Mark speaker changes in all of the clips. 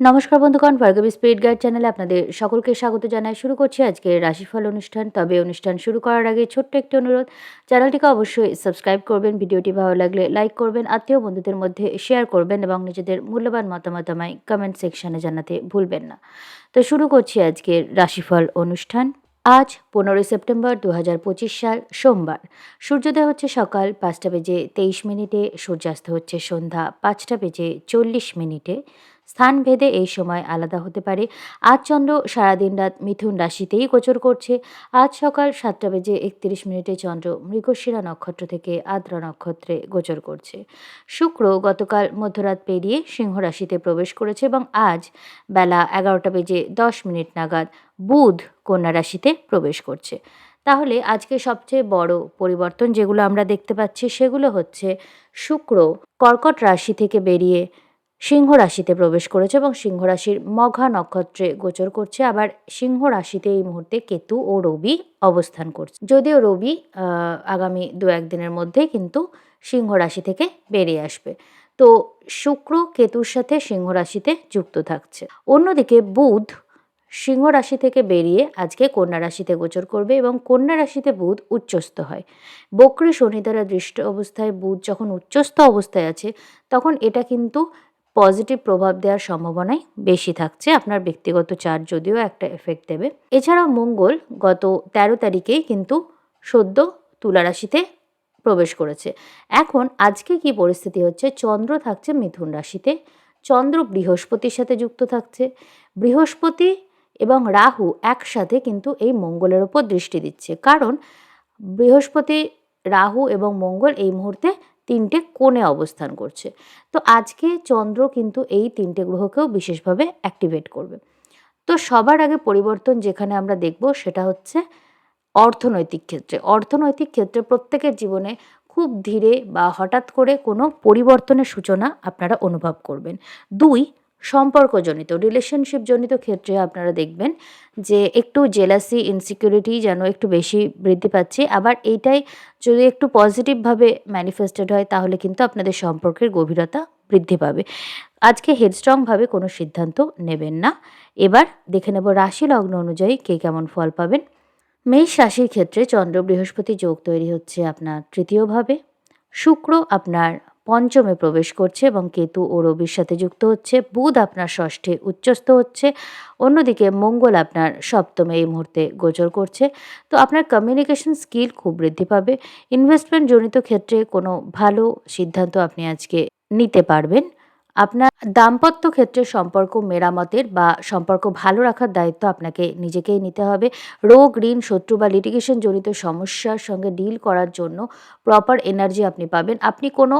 Speaker 1: নমস্কার বন্ধুগণ, Bhargavi spirit guide চ্যানেলে আপনাদের সকলকে স্বাগত জানাই। শুরু করছি আজকে রাশিফল অনুষ্ঠান, তবে অনুষ্ঠান শুরু করার আগে ছোট্ট একটি অনুরোধ, চ্যানেলটিকে অবশ্যই সাবস্ক্রাইব করবেন, ভিডিওটি ভালো লাগলে লাইক করবেন, আত্মীয় বন্ধুদের মধ্যে শেয়ার করবেন এবং নিজেদের মূল্যবান মতামত আমায় কমেন্ট সেকশানে জানাতে ভুলবেন না। তো শুরু করছি আজকের রাশিফল অনুষ্ঠান। আজ পনেরোই সেপ্টেম্বর দু হাজার পঁচিশ সাল, সোমবার। সূর্যোদয় হচ্ছে সকাল পাঁচটা বেজে তেইশ মিনিটে, সূর্যাস্ত হচ্ছে সন্ধ্যা পাঁচটা বেজে চল্লিশ মিনিটে। স্থানভেদে এই সময় আলাদা হতে পারে। আজ চন্দ্র সারাদিন রাত মিথুন রাশিতেই গোচর করছে। আজ সকাল সাতটা বেজে একত্রিশ মিনিটে চন্দ্র মৃগশিরা নক্ষত্র থেকে আদ্রা নক্ষত্রে গোচর করছে। শুক্র গতকাল মধ্যরাত পেরিয়ে সিংহ রাশিতে প্রবেশ করেছে এবং আজ বেলা এগারোটা বেজে দশ মিনিট নাগাদ বুধ কন্যা রাশিতে প্রবেশ করছে। তাহলে আজকে সবচেয়ে বড় পরিবর্তন যেগুলো আমরা দেখতে পাচ্ছি সেগুলো হচ্ছে শুক্র কর্কট রাশি থেকে বেরিয়ে সিংহ রাশিতে প্রবেশ করেছে এবং সিংহ রাশির মঘা নক্ষত্রে গোচর করছে। আবার সিংহ রাশিতে এই মুহূর্তে কেতু ও রবি অবস্থান করছে। যদিও রবি আগামী দু একদিনের মধ্যে কিন্তু সিংহ রাশি থেকে বেরিয়ে আসবে। তো শুক্র কেতুর সাথে সিংহ রাশিতে যুক্ত থাকছে। অন্যদিকে বুধ সিংহ রাশি থেকে বেরিয়ে আজকে কন্যা রাশিতে গোচর করবে এবং কন্যা রাশিতে বুধ উচ্চস্থ হয়। বক্রী শনি দ্বারা দৃষ্ট অবস্থায় বুধ যখন উচ্চস্থ অবস্থায় আছে, তখন এটা কিন্তু পজিটিভ প্রভাব দেওয়ার সম্ভাবনাই বেশি থাকছে আপনার ব্যক্তিগত চার্ট যদিও একটা এফেক্ট দেবে। এছাড়াও মঙ্গল গত তেরো তারিখেই কিন্তু সদ্য তুলা রাশিতে প্রবেশ করেছে। এখন আজকে কি পরিস্থিতি হচ্ছে? চন্দ্র থাকছে মিথুন রাশিতে। চন্দ্র বৃহস্পতির সাথে যুক্ত থাকছে। বৃহস্পতি এবং রাহু একসাথে কিন্তু এই মঙ্গলের ওপর দৃষ্টি দিচ্ছে। কারণ বৃহস্পতি, রাহু এবং মঙ্গল এই মুহূর্তে তিনটে কোণে অবস্থান করছে। তো আজকে চন্দ্র কিন্তু এই তিনটে গ্রহকেও বিশেষভাবে অ্যাক্টিভেট করবে। তো সবার আগে পরিবর্তন যেখানে আমরা দেখব সেটা হচ্ছে অর্থনৈতিক ক্ষেত্রে। অর্থনৈতিক ক্ষেত্রে প্রত্যেকের জীবনে খুব ধীরে বা হঠাৎ করে কোনো পরিবর্তনের সূচনা আপনারা অনুভব করবেন। দুই সম্পর্কজনিত রিলেশনশিপ জনিত ক্ষেত্রে আপনারা দেখবেন যে একটু জেলাসি ইনসিকিউরিটি যেন একটু বেশি বৃদ্ধি পাচ্ছে। আবার এইটাই যদি একটু পজিটিভভাবে ম্যানিফেস্টেড হয়, তাহলে কিন্তু আপনাদের সম্পর্কের গভীরতা বৃদ্ধি পাবে। আজকে হেডস্ট্রংভাবে কোনো সিদ্ধান্ত নেবেন না। এবার দেখে নেব রাশি লগ্ন অনুযায়ী কে কেমন ফল পাবেন। মেষ রাশির ক্ষেত্রে চন্দ্র বৃহস্পতি যোগ তৈরি হচ্ছে আপনার তৃতীয়ভাবে। শুক্র আপনার পঞ্চমে প্রবেশ করছে এবং কেতু ও রবির সাথে যুক্ত হচ্ছে। বুধ আপনার ষষ্ঠে উচ্চস্থ হচ্ছে। অন্যদিকে মঙ্গল আপনার সপ্তমে এই মুহূর্তে গোচর করছে। তো আপনার কমিউনিকেশন স্কিল খুব বৃদ্ধি পাবে। ইনভেস্টমেন্ট জনিত ক্ষেত্রে কোনো ভালো সিদ্ধান্ত আপনি আজকে নিতে পারবেন। আপনার দাম্পত্য ক্ষেত্রে সম্পর্ক মেরামতের বা সম্পর্ক ভালো রাখার দায়িত্ব আপনাকে নিজেকেই নিতে হবে। রোগ, ঋণ, শত্রু বা লিটিগেশন জনিত সমস্যার সঙ্গে ডিল করার জন্য প্রপার এনার্জি আপনি পাবেন। আপনি কোনো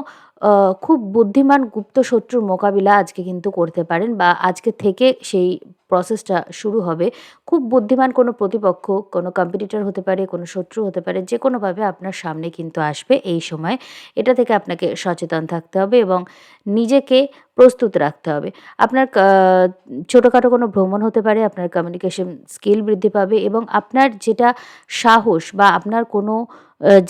Speaker 1: খুব বুদ্ধিমান গুপ্ত শত্রুর মোকাবিলা আজকে কিন্তু করতে পারেন বা আজকে থেকে সেই প্রসেসটা শুরু হবে। খুব বুদ্ধিমান কোনো প্রতিপক্ষ, কোনো কম্পিটিটর হতে পারে, কোনো শত্রু হতে পারে, যে কোনোভাবে আপনার সামনে কিন্তু আসবে এই সময়। এটা থেকে আপনাকে সচেতন থাকতে হবে এবং নিজেকে প্রস্তুত রাখতে হবে। আপনার ছোটোখাটো কোনো ভ্রমণ হতে পারে, আপনার কমিউনিকেশন স্কিল বৃদ্ধি পাবে এবং আপনার যেটা সাহস বা আপনার কোনো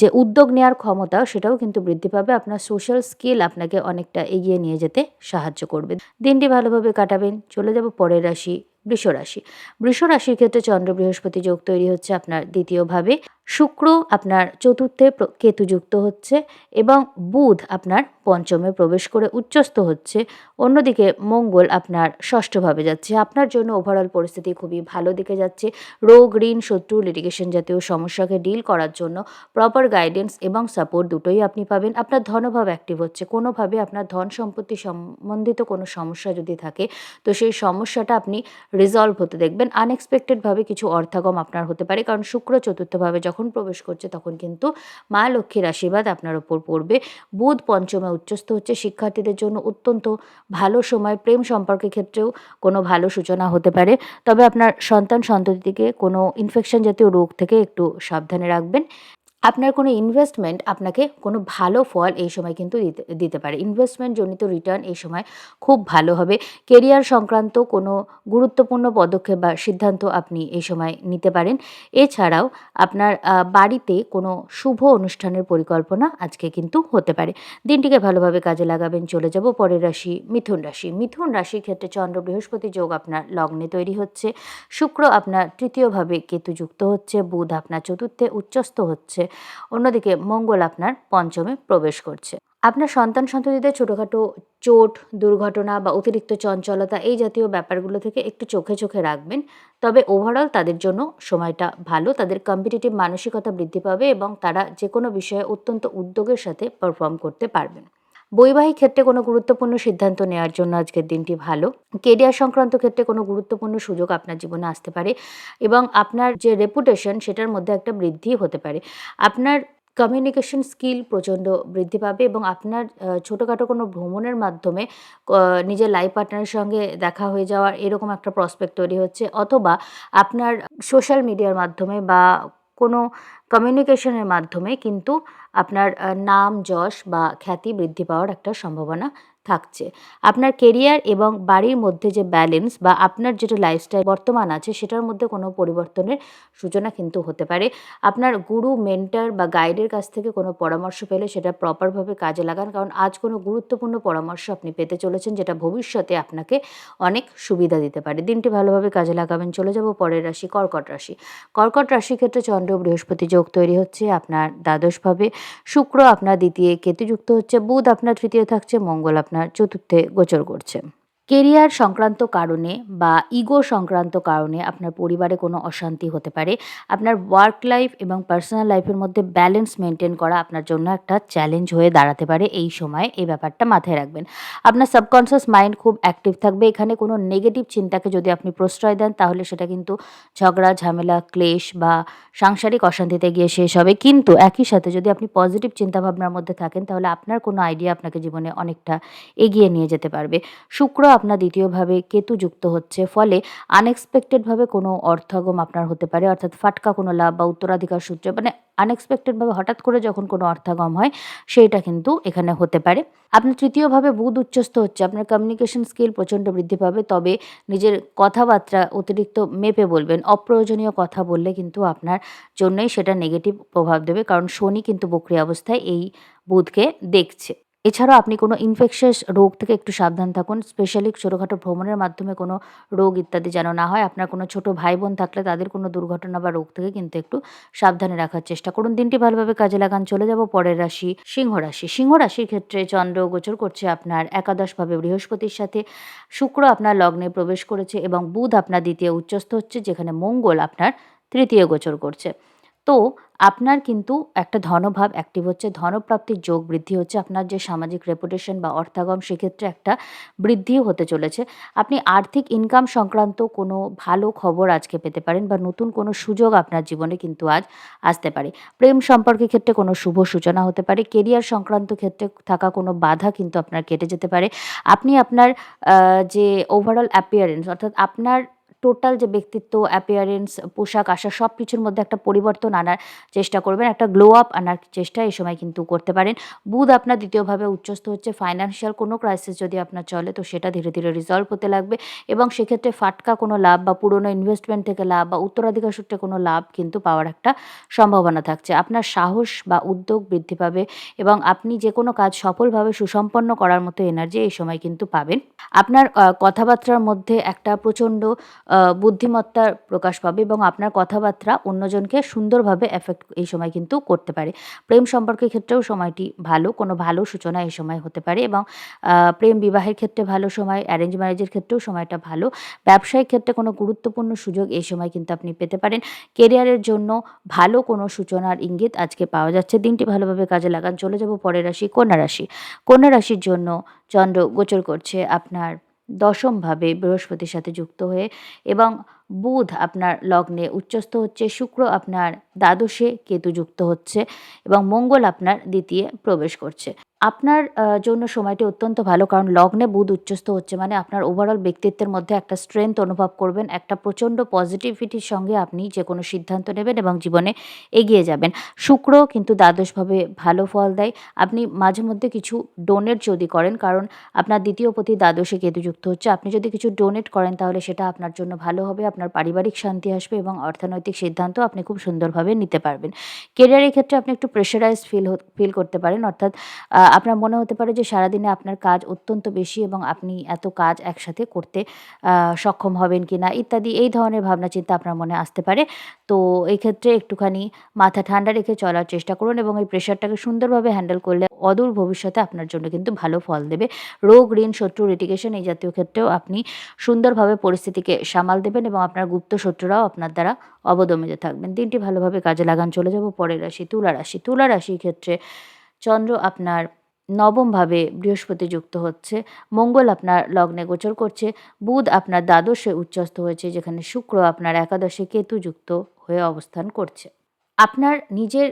Speaker 1: যে উদ্যোগ নেওয়ার ক্ষমতা, সেটাও কিন্তু বৃদ্ধি পাবে। আপনার সোশ্যাল স্কিল আপনাকে অনেকটা এগিয়ে নিয়ে যেতে সাহায্য করবে। দিনটি ভালোভাবে কাটাবেন। চলে যাব পরের রাশি। বৃষ রাশি বৃষ রাশির ক্ষেত্রে চন্দ্র বৃহস্পতি যোগ তৈরি হচ্ছে আপনার দ্বিতীয়ভাবে শুক্র আপনার চতুর্থে কেতু যুক্ত হচ্ছে এবং বুধ আপনার পঞ্চমে প্রবেশ করে উচ্চস্থ হচ্ছে। অন্যদিকে মঙ্গল আপনার ষষ্ঠভাবে যাচ্ছে। আপনার জন্য ওভারঅল পরিস্থিতি খুবই ভালো দিকে যাচ্ছে। রোগ, ঋণ, শত্রু লিটিগেশন জাতীয় সমস্যাকে ডিল করার জন্য প্রপার গাইডেন্স এবং সাপোর্ট দুটোই আপনি পাবেন। আপনার ধনভাব অ্যাক্টিভ হচ্ছে। কোনোভাবে আপনার ধন সম্পত্তি সম্বন্ধিত কোনো সমস্যা যদি থাকে, তো সেই সমস্যাটা আপনি রিজলভ হতে দেখবেন। আনএক্সপেক্টেডভাবে কিছু অর্থাগম আপনার হতে পারে। কারণ শুক্র চতুর্থভাবে যখন প্রবেশ করছে, তখন কিন্তু মা লক্ষ্মীর আশীর্বাদ আপনার ওপর পড়বে। বুধ পঞ্চমে উচ্চস্থ হচ্ছে। শিক্ষার্থীদের জন্য অত্যন্ত ভালো সময়। প্রেম সম্পর্কের ক্ষেত্রেও কোনো ভালো সূচনা হতে পারে। তবে আপনার সন্তান সন্ততিকে কোনো ইনফেকশন জাতীয় রোগ থেকে একটু সাবধানে রাখবেন। আপনার কোনো ইনভেস্টমেন্ট আপনাকে কোনো ভালো ফল এই সময় কিন্তু দিতে পারে। ইনভেস্টমেন্ট জনিত রিটার্ন এই সময় খুব ভালো হবে। কেরিয়ার সংক্রান্ত কোনো গুরুত্বপূর্ণ পদক্ষেপ বা সিদ্ধান্ত আপনি এই সময় নিতে পারেন। এছাড়াও আপনার বাড়িতে কোনো শুভ অনুষ্ঠানের পরিকল্পনা আজকে কিন্তু হতে পারে। দিনটিকে ভালোভাবে কাজে লাগাবেন, চলে যাব পরের রাশি, মিথুন রাশি। মিথুন রাশির ক্ষেত্রে চন্দ্র বৃহস্পতি যোগ আপনার লগ্নে তৈরি হচ্ছে। শুক্র আপনার তৃতীয়ভাবে কেতু যুক্ত হচ্ছে, বুধ আপনার চতুর্থে উচ্চস্থ হচ্ছে। অন্যদিকে মঙ্গল আপনার পঞ্চমে প্রবেশ করছে। আপনার সন্তান সন্ততিদের ছোটোখাটো চোট, দুর্ঘটনা বা অতিরিক্ত চঞ্চলতা এই জাতীয় ব্যাপারগুলো থেকে একটু চোখে চোখে রাখবেন। তবে ওভারঅল তাদের জন্য সময়টা ভালো, তাদের কম্পিটিটিভ মানসিকতা বৃদ্ধি পাবে এবং তারা যে কোনো বিষয়ে অত্যন্ত উদ্যোগের সাথে পারফর্ম করতে পারবেন। বৈবাহিক ক্ষেত্রে কোনো গুরুত্বপূর্ণ সিদ্ধান্ত নেওয়ার জন্য আজকের দিনটি ভালো। কেরিয়ার সংক্রান্ত ক্ষেত্রে কোনো গুরুত্বপূর্ণ সুযোগ আপনার জীবনে আসতে পারে এবং আপনার যে রেপুটেশন সেটার মধ্যে একটা বৃদ্ধি হতে পারে। আপনার কমিউনিকেশন স্কিল প্রচণ্ড বৃদ্ধি পাবে এবং আপনার ছোটোখাটো কোনো ভ্রমণের মাধ্যমে নিজের লাইফ পার্টনারের সঙ্গে দেখা হয়ে যাওয়ার এরকম একটা প্রসপেক্ট তৈরি হচ্ছে অথবা আপনার সোশ্যাল মিডিয়ার মাধ্যমে বা কোনো কমিউনিকেশনের মাধ্যমে কিন্তু আপনার নাম যশ বা খ্যাতি বৃদ্ধি পাওয়ার একটা সম্ভাবনা থাকছে। আপনার কেরিয়ার এবং বাড়ির মধ্যে যে ব্যালেন্স বা আপনার যেটা লাইফস্টাইল বর্তমান আছে, সেটার মধ্যে কোনো পরিবর্তনের সূচনা কিন্তু হতে পারে। আপনার গুরু মেন্টার বা গাইডের কাছ থেকে কোনো পরামর্শ পেলে সেটা প্রপারভাবে কাজে লাগান। কারণ আজ কোনো গুরুত্বপূর্ণ পরামর্শ আপনি পেতে চলেছেন, যেটা ভবিষ্যতে আপনাকে অনেক সুবিধা দিতে পারে। দিনটি ভালোভাবে কাজে লাগাবেন, চলে যাব পরের রাশি, কর্কট রাশি। কর্কট রাশির ক্ষেত্রে চন্দ্র, বৃহস্পতি যোগ তৈরি হচ্ছে আপনার দ্বাদশভাবে শুক্র আপনার দ্বিতীয় কেতুযুক্ত হচ্ছে, বুধ আপনার তৃতীয় থাকছে, মঙ্গল আপনার চতুর্থে গোচর করছে কেরিয়ার সংক্রান্ত কারণে বা ইগো সংক্রান্ত কারণে আপনার পরিবারে কোনো অশান্তি হতে পারে। আপনার ওয়ার্ক লাইফ এবং পার্সোনাল লাইফের মধ্যে ব্যালেন্স মেনটেন করা আপনার জন্য একটা চ্যালেঞ্জ হয়ে দাঁড়াতে পারে এই সময়। এই ব্যাপারটা মাথায় রাখবেন। আপনার সাবকনসিয়াস মাইন্ড খুব অ্যাক্টিভ থাকবে। এখানে কোনো নেগেটিভ চিন্তাকে যদি আপনি প্রশ্রয় দেন, তাহলে সেটা কিন্তু ঝগড়া, ঝামেলা, ক্লেশ বা সাংসারিক অশান্তিতে গিয়ে শেষ হবে। কিন্তু একই সাথে যদি আপনি পজিটিভ চিন্তাভাবনার মধ্যে থাকেন, তাহলে আপনার কোনো আইডিয়া আপনাকে জীবনে অনেকটা এগিয়ে নিয়ে যেতে পারবে। শুক্র আপনার দ্বিতীয়ভাবে কেতু যুক্ত হচ্ছে, ফলে আনএক্সপেক্টেডভাবে কোনো অর্থাগম আপনার হতে পারে, অর্থাৎ ফাটকা কোনো লাভ বা উত্তরাধিকার সূত্রে মানে আনএক্সপেক্টেডভাবে হঠাৎ করে যখন কোনো অর্থাগম হয়, সেইটা কিন্তু এখানে হতে পারে। আপনার তৃতীয়ভাবে বুধ উচ্চস্থ হচ্ছে, আপনার কমিউনিকেশন স্কিল প্রচণ্ড বৃদ্ধি পাবে, তবে নিজের কথাবার্তা অতিরিক্ত মেপে বলবেন, অপ্রয়োজনীয় কথা বললে কিন্তু আপনার জন্যই সেটা নেগেটিভ প্রভাব দেবে, কারণ শনি কিন্তু বক্রিয় অবস্থায় এই বুধকে দেখছে। এছাড়াও আপনি কোনো ইনফেকশাস রোগ থেকে একটু সাবধান থাকুন স্পেশালি ছোটোখাটো ভ্রমণের মাধ্যমে কোনো রোগ ইত্যাদি যেন না হয়। আপনার কোনো ছোটো ভাই বোন থাকলে তাদের কোনো দুর্ঘটনা বা রোগ থেকে কিন্তু একটু সাবধানে রাখার চেষ্টা করুন। দিনটি ভালোভাবে কাজে লাগান। চলে যাব পরের রাশি, সিংহ রাশি। সিংহ রাশির ক্ষেত্রে চন্দ্র গোচর করছে আপনার একাদশভাবে বৃহস্পতির সাথে। শুক্র আপনার লগ্নে প্রবেশ করেছে এবং বুধ আপনার দ্বিতীয় উচ্চস্থ হচ্ছে, যেখানে মঙ্গল আপনার তৃতীয় গোচর করছে। তো আপনার কিন্তু একটা ধনভাব অ্যাক্টিভ হচ্ছে, ধনপ্রাপ্তির যোগ বৃদ্ধি হচ্ছে, আপনার যে সামাজিক রেপুটেশন বা অর্থাগম সেক্ষেত্রে একটা বৃদ্ধিও হতে চলেছে। আপনি আর্থিক ইনকাম সংক্রান্ত কোনো ভালো খবর আজকে পেতে পারেন বা নতুন কোনো সুযোগ আপনার জীবনে কিন্তু আজ আসতে পারে। প্রেম সম্পর্কের ক্ষেত্রে কোনো শুভ সূচনা হতে পারে কেরিয়ার সংক্রান্ত ক্ষেত্রে থাকা কোনো বাধা কিন্তু আপনার কেটে যেতে পারে। আপনি আপনার যে ওভারঅল অ্যাপিয়ারেন্স অর্থাৎ আপনার টোটাল যে ব্যক্তিত্ব অ্যাপিয়ারেন্স পোশাক আশাক সব কিছুর মধ্যে একটা পরিবর্তন আনার চেষ্টা করবেন, একটা গ্লো আপ আনার চেষ্টা এই সময় কিন্তু করতে পারেন। বুধ আপনার দ্বিতীয়ভাবে উচ্চস্থ হচ্ছে ফাইন্যান্সিয়াল কোনো ক্রাইসিস যদি আপনার চলে, তো সেটা ধীরে ধীরে রিজলভ হতে লাগবে এবং সেক্ষেত্রে ফাটকা কোনো লাভ বা পুরনো ইনভেস্টমেন্ট থেকে লাভ বা উত্তরাধিকার সূত্রে কোনো লাভ কিন্তু পাওয়ার একটা সম্ভাবনা থাকছে। আপনার সাহস বা উদ্যোগ বৃদ্ধি পাবে এবং আপনি যে কোনো কাজ সফলভাবে সুসম্পন্ন করার মতো এনার্জি এই সময় কিন্তু পাবেন। আপনার কথাবার্তার মধ্যে একটা প্রচণ্ড আহ, বুদ্ধিমত্তার প্রকাশ পাবে এবং আপনার কথাবার্তা অন্যজনকে সুন্দরভাবে এফেক্ট এই সময় কিন্তু করতে পারে। প্রেম সম্পর্কের ক্ষেত্রেও সময়টি ভালো কোনো ভালো সূচনা এই সময় হতে পারে এবং প্রেম বিবাহের ক্ষেত্রে ভালো সময় অ্যারেঞ্জ ম্যারেজের ক্ষেত্রেও সময়টা ভালো। ব্যবসায়িক ক্ষেত্রে কোনো গুরুত্বপূর্ণ সুযোগ এই সময় কিন্তু আপনি পেতে পারেন। কেরিয়ারের জন্য ভালো কোনো সূচনার ইঙ্গিত আজকে পাওয়া যাচ্ছে। দিনটি ভালোভাবে কাজে লাগান। চলে যাব পরের রাশি কন্যা রাশি। কন্যা রাশির জন্য চন্দ্র গোচর করছে আপনার দশমভাবে বৃহস্পতির সাথে যুক্ত হয়ে এবং বুধ আপনার লগ্নে উচ্চস্থ হচ্ছে শুক্র আপনার দ্বাদশে কেতু যুক্ত হচ্ছে এবং মঙ্গল আপনার দ্বিতীয় প্রবেশ করছে। আপনার জন্য সময়টি অত্যন্ত ভালো কারণ লগ্নে বুধ উচ্চস্থ হচ্ছে মানে আপনার ওভারঅল ব্যক্তিত্বের মধ্যে একটা স্ট্রেংথ অনুভব করবেন, একটা প্রচণ্ড পজিটিভিটির সঙ্গে আপনি যে কোনো সিদ্ধান্ত নেবেন এবং জীবনে এগিয়ে যাবেন। শুক্র কিন্তু দ্বাদশভাবে ভালো ফল দেয়। আপনি মাঝে মধ্যে কিছু ডোনেট যদি করেন, কারণ আপনার দ্বিতীয় পতি দ্বাদশে কেতু যুক্ত হচ্ছে, আপনি যদি কিছু ডোনেট করেন তাহলে সেটা আপনার জন্য ভালো হবে, আপনার পারিবারিক শান্তি আসবে এবং অর্থনৈতিক সিদ্ধান্ত আপনি খুব সুন্দরভাবে নিতে পারবেন। কেরিয়ারের ক্ষেত্রে আপনি একটু প্রেশারাইজ ফিল ফিল করতে পারেন। অর্থাৎ আপনার মনে হতে পারে যে সারাদিনে আপনার কাজ অত্যন্ত বেশি এবং আপনি এত কাজ একসাথে করতে সক্ষম হবেন কি না ইত্যাদি এই ধরনের ভাবনা চিন্তা আপনার মনে আসতে পারে। তো এই ক্ষেত্রে একটুখানি মাথা ঠান্ডা রেখে চলার চেষ্টা করুন এবং এই প্রেশারটাকে সুন্দরভাবে হ্যান্ডেল করলে অদূর ভবিষ্যতে আপনার জন্য কিন্তু ভালো ফল দেবে। রোগ, ঋণ, শত্রু লিটিগেশন এই জাতীয় ক্ষেত্রেও আপনি সুন্দরভাবে পরিস্থিতিকে সামাল দেবেন এবং আপনার গুপ্ত শত্রুরাও আপনার দ্বারা অবদমিত থাকবেন। দিনটি ভালোভাবে কাজে লাগান চলে যাব, পরের রাশি তুলা রাশি। তুলা রাশির ক্ষেত্রে চন্দ্র আপনার নবমভাবে বৃহস্পতি যুক্ত হচ্ছে, মঙ্গল আপনার লগ্নে গোচর করছে, বুধ আপনার দ্বাদশে উচ্চস্থ হয়েছে, যেখানে শুক্র আপনার একাদশে কেতু যুক্ত হয়ে অবস্থান করছে। আপনার নিজের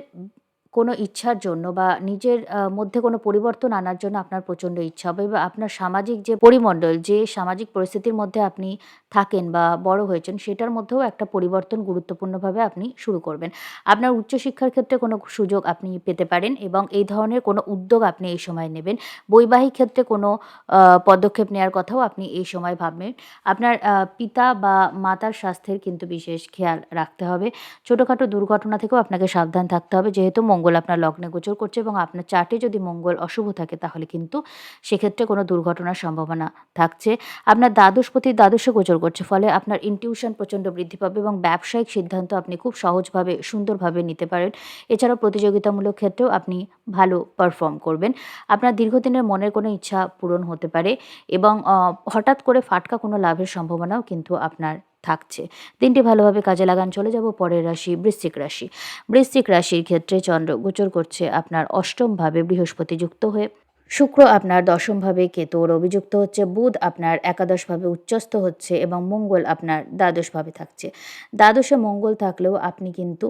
Speaker 1: কোনো ইচ্ছার জন্য বা নিজের মধ্যে কোনো পরিবর্তন আনার জন্য আপনার প্রচণ্ড ইচ্ছা হবে বা আপনার সামাজিক যে পরিমণ্ডল, যে সামাজিক পরিস্থিতির মধ্যে আপনি থাকেন বা বড় হয়েছেন, সেটার মধ্যেও একটা পরিবর্তন গুরুত্বপূর্ণভাবে আপনি শুরু করবেন। আপনার উচ্চশিক্ষার ক্ষেত্রে কোনো সুযোগ আপনি পেতে পারেন এবং এই ধরনের কোনো উদ্যোগ আপনি এই সময় নেবেন। বৈবাহিক ক্ষেত্রে কোনো পদক্ষেপ নেওয়ার কথাও আপনি এই সময় ভাববেন। আপনার পিতা বা মাতার স্বাস্থ্যের কিন্তু বিশেষ খেয়াল রাখতে হবে। ছোটোখাটো দুর্ঘটনা থেকেও আপনাকে সাবধান থাকতে হবে। যেহেতু মঙ্গল আপনার লগ্নে গোচর করছে এবং আপনার চার্টে যদি মঙ্গল অশুভ থাকে, তাহলে কিন্তু সেক্ষেত্রে কোনো দুর্ঘটনার সম্ভাবনা থাকছে। আপনার দ্বাদশপতি দ্বাদশে গোচর করছে। ফলে আপনার ইনটিউশন প্রচণ্ড বৃদ্ধি পাবে এবং ব্যবসায়িক সিদ্ধান্ত আপনি খুব সহজভাবে, সুন্দরভাবে নিতে পারেন। এছাড়াও প্রতিযোগিতামূলক ক্ষেত্রেও আপনি ভালো পারফর্ম করবেন। আপনার দীর্ঘদিনের মনের কোনো ইচ্ছা পূরণ হতে পারে এবং হঠাৎ করে ফাটকা কোনো লাভের সম্ভাবনাও কিন্তু আপনার থাকছে। দিনটি ভালোভাবে কাজে লাগান, চলে যাব পরের রাশি, বৃশ্চিক রাশি। বৃশ্চিক রাশির ক্ষেত্রে চন্দ্র গোচর করছে আপনার অষ্টমভাবে বৃহস্পতি যুক্ত হয়ে। শুক্র আপনার দশমভাবে কেতু ওর অভিযুক্ত হচ্ছে, বুধ আপনার একাদশভাবে উচ্চস্থ হচ্ছে এবং মঙ্গল আপনার দ্বাদশভাবে থাকছে। দ্বাদশে মঙ্গল থাকলেও আপনি কিন্তু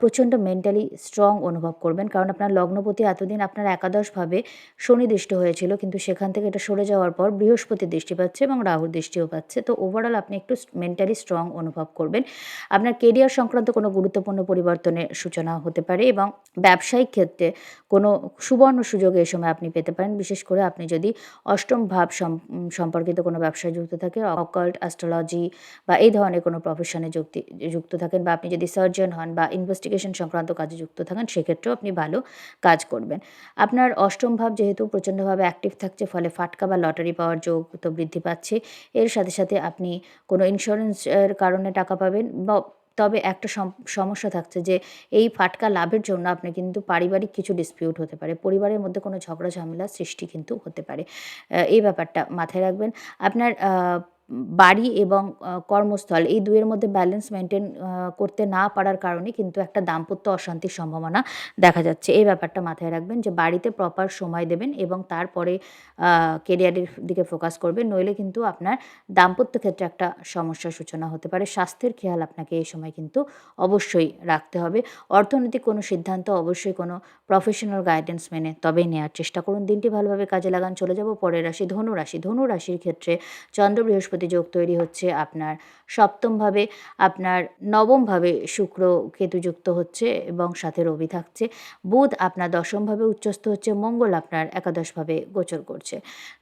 Speaker 1: প্রচণ্ড মেন্টালি স্ট্রং অনুভব করবেন। কারণ আপনার লগ্নপতি এতদিন আপনার একাদশভাবে শনিদৃষ্ট হয়েছিল, কিন্তু সেখান থেকে এটা সরে যাওয়ার পর বৃহস্পতি দৃষ্টি পাচ্ছে এবং রাহুর দৃষ্টিও পাচ্ছে। তো ওভারঅল আপনি একটু মেন্টালি স্ট্রং অনুভব করবেন। আপনার কেরিয়ার সংক্রান্ত কোনো গুরুত্বপূর্ণ পরিবর্তনের সূচনা হতে পারে এবং ব্যবসায়িক ক্ষেত্রে কোনো সুবর্ণ সুযোগ এই সময় আপনি পেতে পারেন। বিশেষ করে আপনি যদি অষ্টম ভাব সম্পর্কিত কোনো ব্যবসায় যুক্ত থাকে অকাল্ট অ্যাস্ট্রোলজি বা এই ধরনের কোনো প্রফেশনে যুক্তি যুক্ত থাকেন বা আপনি যদি সার্জন হন বা ইনভেস্টিগেশন সংক্রান্ত কাজে যুক্ত থাকেন, সেক্ষেত্রেও আপনি ভালো কাজ করবেন। আপনার অষ্টম ভাব যেহেতু প্রচণ্ডভাবে অ্যাক্টিভ থাকছে, ফলে ফাটকা বা লটারি পাওয়ার যোগ তো বৃদ্ধি পাচ্ছে। এর সাথে সাথে আপনি কোনো ইন্স্যুরেন্সের কারণে টাকা পাবেন বা তবে একটা সম- সমস্যা থাকছে যে এই ফাটকা লাভের জন্য আপনি কিন্তু পারিবারিক কিছু ডিসপিউট হতে পারে, পরিবারের মধ্যে কোনো ঝগড়া ঝামেলা সৃষ্টি কিন্তু হতে পারে। এই ব্যাপারটা মাথায় রাখবেন। আপনার বাড়ি এবং কর্মস্থল। এই দুয়ের মধ্যে ব্যালেন্স মেনটেন করতে না পারার কারণে কিন্তু একটা দাম্পত্য অশান্তির সম্ভাবনা দেখা যাচ্ছে। এই ব্যাপারটা মাথায় রাখবেন যে বাড়িতে প্রপার সময় দেবেন এবং তারপরে কেরিয়ারের দিকে ফোকাস করবেন, নইলে কিন্তু আপনার দাম্পত্য ক্ষেত্রে একটা সমস্যার সূচনা হতে পারে। স্বাস্থ্যের খেয়াল আপনাকে এই সময় কিন্তু অবশ্যই রাখতে হবে। অর্থনৈতিক কোনো সিদ্ধান্ত অবশ্যই কোনো প্রফেশনাল গাইডেন্স মেনে তবেই নেওয়ার চেষ্টা করুন। দিনটি ভালোভাবে কাজে লাগান, চলে যাব পরের রাশি ধনু রাশি। ধনু রাশির ক্ষেত্রে চন্দ্র বৃহস্পতি যোগ তৈরি হচ্ছে, আপনার সপ্তমভাবে, আপনার নবমভাবে শুক্র কেতু যুক্ত হচ্ছে এবং সাথে রবি থাকছে। বুধ আপনার দশমভাবে উচ্চস্থ হচ্ছে, মঙ্গল আপনার একাদশভাবে গোচর করছে।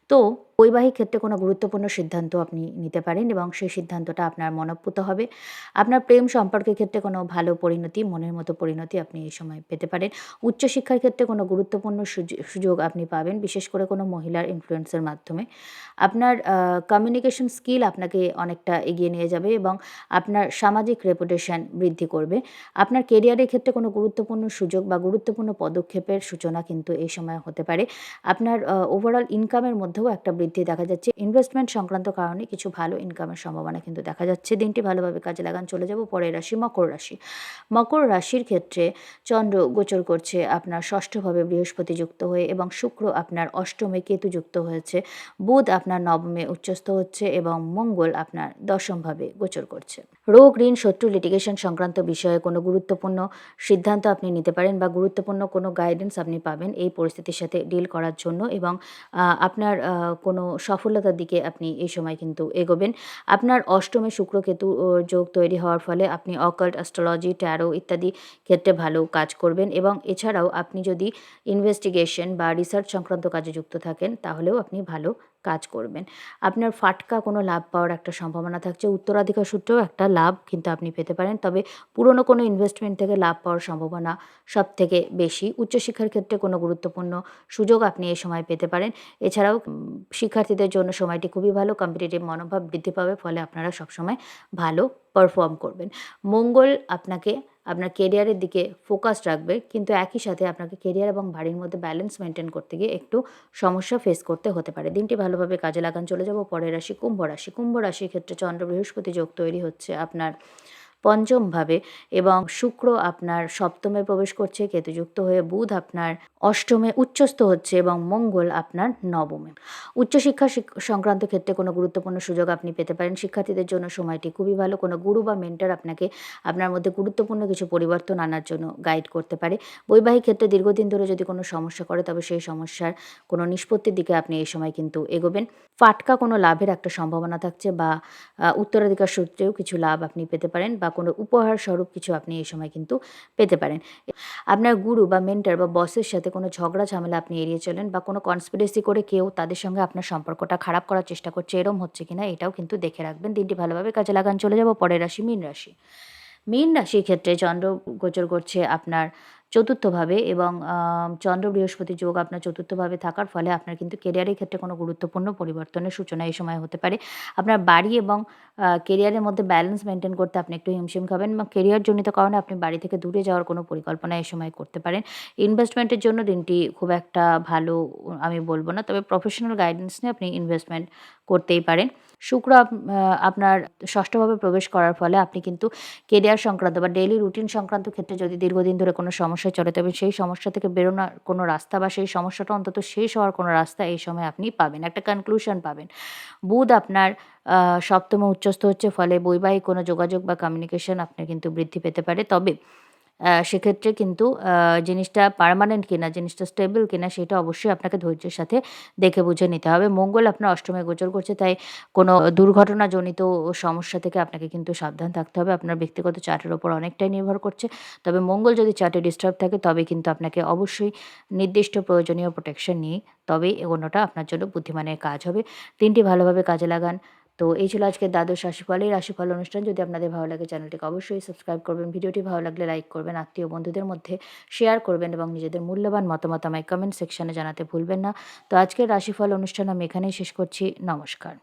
Speaker 1: তো বৈবাহিক ক্ষেত্রে কোনো গুরুত্বপূর্ণ সিদ্ধান্ত আপনি নিতে পারেন এবং সেই সিদ্ধান্তটা আপনার মনঃপূত হবে। আপনার প্রেম সম্পর্কের ক্ষেত্রে কোনো ভালো পরিণতি, মনের মতো পরিণতি আপনি এই সময় পেতে পারেন। উচ্চশিক্ষার ক্ষেত্রে কোনো গুরুত্বপূর্ণ সুয- সুযোগ আপনি পাবেন, বিশেষ করে কোনো মহিলার ইনফ্লুয়েন্সের মাধ্যমে। আপনার কমিউনিকেশন স্কিল আপনাকে অনেকটা এগিয়ে নিয়ে যাবে এবং আপনার সামাজিক রেপুটেশন বৃদ্ধি করবে। আপনার কেরিয়ারের ক্ষেত্রে কোনো গুরুত্বপূর্ণ সুযোগ বা গুরুত্বপূর্ণ পদক্ষেপের সূচনা কিন্তু এই সময় হতে পারে। আপনার ওভারঅল ইনকামের মধ্যেও একটা বৃদ্ধি দেখা যাচ্ছে। ইনভেস্টমেন্ট সংক্রান্ত কারণে কিছু ভালো ইনকামের সম্ভাবনা কিন্তু দেখা যাচ্ছে। দিনটি ভালোভাবে কাজে লাগান চলে যাব। পরের রাশি মকর রাশি। মকর রাশির ক্ষেত্রে চন্দ্র গোচর করছে আপনার ষষ্ঠভাবে বৃহস্পতি যুক্ত হয়ে এবং শুক্র আপনার অষ্টমে কেতু যুক্ত হয়েছে। বুধ আপনার নবমে উচ্চস্থ হচ্ছে এবং মঙ্গল আপনার দশমভাবে গোচর করছে। রোগ ঋণ শত্রু লিটিগেশন সংক্রান্ত বিষয়ে কোনো গুরুত্বপূর্ণ সিদ্ধান্ত আপনি নিতে পারেন বা গুরুত্বপূর্ণ কোনো গাইডেন্স আপনি পাবেন এই পরিস্থিতির সাথে ডিল করার জন্য এবং আপনার আহ, কোনো সফলতার দিকে আপনি এই সময় কিন্তু এগোবেন। আপনার অষ্টমে শুক্রকেতু যোগ তৈরি হওয়ার ফলে আপনি অকাল্ট অ্যাস্ট্রোলজি, ট্যারো ইত্যাদি ক্ষেত্রে ভালো কাজ করবেন এবং এছাড়াও আপনি যদি ইনভেস্টিগেশন বা রিসার্চ সংক্রান্ত কাজে যুক্ত থাকেন, তাহলেও আপনি ভালো কাজ করবেন। আপনার ফাটকা কোনো লাভ পাওয়ার একটা সম্ভাবনা থাকছে। উত্তরাধিকার সূত্রেও একটা লাভ কিন্তু আপনি পেতে পারেন। তবে পুরনো কোনো ইনভেস্টমেন্ট থেকে লাভ পাওয়ার সম্ভাবনা সব থেকে বেশি। উচ্চশিক্ষার ক্ষেত্রে কোনো গুরুত্বপূর্ণ সুযোগ আপনি এই সময় পেতে পারেন। এছাড়াও শিক্ষার্থীদের জন্য সময়টি খুবই ভালো। কম্পিটিটিভ মনোভাব বৃদ্ধি পাবে। ফলে আপনারা সবসময় ভালো পারফর্ম করবেন। মঙ্গল আপনাকে আপনার কেরিয়ারের দিকে ফোকাস রাখবে, কিন্তু একই সাথে আপনাকে কেরিয়ার এবং বাড়ির মধ্যে ব্যালেন্স মেনটেন করতে গিয়ে একটু সমস্যা ফেস করতে হতে পারে। দিনটি ভালোভাবে কাজে লাগান, চলে যাব পরের রাশি, কুম্ভ রাশি। কুম্ভ রাশির ক্ষেত্রে চন্দ্র বৃহস্পতি যোগ তৈরি হচ্ছে আপনার। পঞ্চমভাবে এবং শুক্র আপনার সপ্তমে প্রবেশ করছে, কেতুযুক্ত হয়ে বুধ আপনার অষ্টমে উচ্চস্থ হচ্ছে এবং মঙ্গল আপনার নবমে। উচ্চশিক্ষা শিক- সংক্রান্ত ক্ষেত্রে কোনো গুরুত্বপূর্ণ সুযোগ আপনি পেতে পারেন। শিক্ষার্থীদের জন্য সময়টি খুবই ভালো। কোনো গুরু বা মেন্টার আপনাকে আপনার মধ্যে গুরুত্বপূর্ণ কিছু পরিবর্তন আনার জন্য গাইড করতে পারে। বৈবাহিক ক্ষেত্রে দীর্ঘদিন ধরে যদি কোনো সমস্যা করে, তবে সেই সমস্যার কোনো নিষ্পত্তির দিকে আপনি এই সময় কিন্তু এগোবেন। ফাটকা কোনো লাভের একটা সম্ভাবনা থাকছে বা উত্তরাধিকার সূত্রেও কিছু লাভ আপনি পেতে পারেন বা কোনো উপহার স্বরূপ কিছু আপনি এই সময় কিন্তু পেতে পারেন। আপনার গুরু বা মেন্টার বা বসের সাথে কোনো ঝগড়া ঝামেলা আপনি এড়িয়ে চলেন বা কোনো কনসপিরেসি করে কেউ তাদের সঙ্গে আপনার সম্পর্কটা খারাপ করার চেষ্টা করছে, এরম হচ্ছে কিনা এটাও কিন্তু দেখে রাখবেন। দিনটি ভালোভাবে কাজে লাগান, চলে যাব পরের রাশি, মীন রাশি। মীন রাশির ক্ষেত্রে চন্দ্র গোচর করছে আপনার চতুর্থভাবে এবং চন্দ্র বৃহস্পতি যোগ আপনার চতুর্থভাবে থাকার ফলে আপনার কিন্তু কেরিয়ারের ক্ষেত্রে কোনো গুরুত্বপূর্ণ পরিবর্তনের সূচনা এই সময় হতে পারে। আপনার বাড়ি এবং কেরিয়ারের মধ্যে ব্যালেন্স মেনটেন করতে আপনি একটু হিমশিম খাবেন এবং কেরিয়ার জনিত কারণে আপনি বাড়ি থেকে দূরে যাওয়ার কোনো পরিকল্পনা এই সময় করতে পারেন। ইনভেস্টমেন্টের জন্য দিনটি খুব একটা ভালো, আমি বলব না, তবে প্রফেশনাল গাইডেন্স নিয়ে আপনি ইনভেস্টমেন্ট করতেই পারেন। শুক্র আপনার ষষ্ঠভাবে প্রবেশ করার ফলে আপনি কিন্তু কেরিয়ার সংক্রান্ত বা ডেইলি রুটিন সংক্রান্ত ক্ষেত্রে যদি দীর্ঘদিন ধরে কোনো সমস্যায় চলে তবে সেই সমস্যা থেকে বেরোনোর কোনো রাস্তা বা সেই সমস্যাটা অন্তত শেষ হওয়ার কোনো রাস্তা এই সময় আপনি পাবেন। একটা কনক্লুশন পাবেন। বুধ আপনার সপ্তমে উচ্চস্থ হচ্ছে, ফলে বৈবাহিক কোনো যোগাযোগ বা কমিউনিকেশন আপনার কিন্তু বৃদ্ধি পেতে পারে। তবে সেক্ষেত্রে কিন্তু জিনিসটা পারমানেন্ট কিনা, জিনিসটা স্টেবল কিনা, সেটা অবশ্যই আপনাকে ধৈর্যের সাথে দেখে বুঝে নিতে হবে। মঙ্গল আপনার অষ্টমে গোচর করছে, তাই কোনো দুর্ঘটনাজনিত সমস্যা থেকে আপনাকে কিন্তু সাবধান থাকতে হবে। আপনার ব্যক্তিগত চার্টের ওপর অনেকটাই নির্ভর করছে। তবে মঙ্গল যদি চার্টে ডিস্টার্ব থাকে, তবে কিন্তু আপনাকে অবশ্যই নির্দিষ্ট প্রয়োজনীয় প্রোটেকশন নিয়ে তবেই এগোনোটা আপনার জন্য বুদ্ধিমানের কাজ হবে। তিনটি ভালোভাবে কাজে লাগান। তো এই ছিল আজকে দ্বাদশ রাশিফল। এই রাশিফল অনুষ্ঠান যদি আপনাদের ভালো লাগে, চ্যানেলটিকে অবশ্যই সাবস্ক্রাইব করবেন। ভিডিওটি ভালো লাগলে লাইক করবেন, আত্মীয় বন্ধুদের মধ্যে শেয়ার করবেন এবং নিজেদের মূল্যবান মতামত আমায় কমেন্ট সেকশনে জানাতে ভুলবেন না। তো আজকের রাশিফল অনুষ্ঠান আমি এখানেই শেষ করছি। নমস্কার।